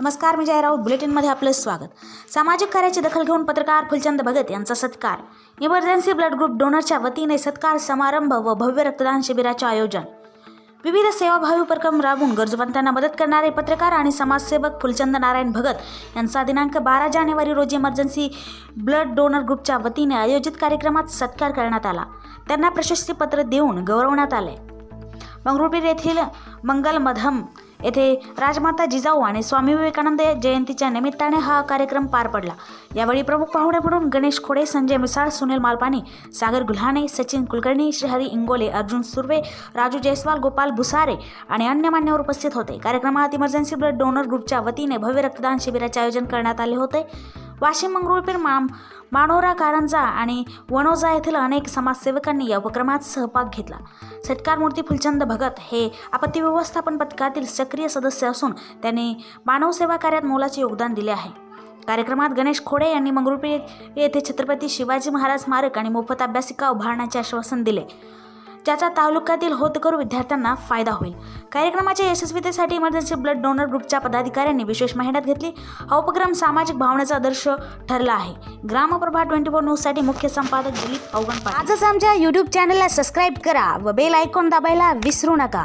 नमस्कार मी जय राऊत बुलेटिनमध्ये आपलं स्वागत. सामाजिक कार्याची दखल घेऊन पत्रकार फुलचंद भगत यांचा सत्कार. इमर्जन्सी ब्लड ग्रुप डोनरच्या वतीने सत्कार समारंभ व भव्य रक्तदान शिबिराचे आयोजन. विविध सेवाभावी उपक्रम राबवून गरजवंतांना मदत करणारे पत्रकार आणि समाजसेवक फुलचंद नारायण भगत यांचा दिनांक बारा जानेवारी रोजी इमर्जन्सी ब्लड डोनर ग्रुपच्या वतीने आयोजित कार्यक्रमात सत्कार करण्यात आला. त्यांना प्रशस्तीपत्र देऊन गौरवण्यात आले. मंगरुळपीर येथील मंगल मधम येथे राजमाता जिजाऊ आणि स्वामी विवेकानंद जयंतीच्या निमित्ताने हा कार्यक्रम पार पडला. यावेळी प्रमुख पाहुणे म्हणून गणेश खोडे संजय मिसाळ सुनील मालपाणी सागर गुल्हाणे सचिन कुलकर्णी श्रीहरी इंगोले अर्जुन सुर्वे राजू जयस्वाल गोपाल भुसारे आणि अन्य मान्यवर उपस्थित होते. कार्यक्रमात इमर्जन्सी ब्लड डोनर ग्रुपच्या वतीने भव्य रक्तदान शिबिराचे आयोजन करण्यात आले होते. वाशिम मंगरुळपीर माम मानोरा कारंजा आणि वनोजा येथील अनेक समाजसेवकांनी या उपक्रमात सहभाग घेतला. सत्कार मूर्ती फुलचंद भगत हे आपत्ती व्यवस्थापन पथकातील सक्रिय सदस्य असून त्यांनी मानवसेवा कार्यात मोलाचे योगदान दिले आहे. कार्यक्रमात गणेश खोडे यांनी मंगरुळपीर येथे छत्रपती शिवाजी महाराज स्मारक आणि मोफत अभ्यासिका उभारण्याचे आश्वासन दिले. ज्याचा तालुक्यातील होतकरू विद्यार्थ्यांना फायदा होईल. कार्यक्रमाच्या यशस्वीतेसाठी इमर्जन्सी ब्लड डोनर ग्रुपच्या पदाधिकाऱ्यांनी विशेष मेहनत घेतली. हा उपक्रम सामाजिक भावनेचा आदर्श ठरला आहे. ग्रामप्रभा ट्वेंटी फोर न्यूजसाठी मुख्य संपादक दिलीप अवगण आजच आमच्या यूट्यूब चॅनलला सबस्क्राईब करा व बेल आयकॉन दाबायला विसरू नका.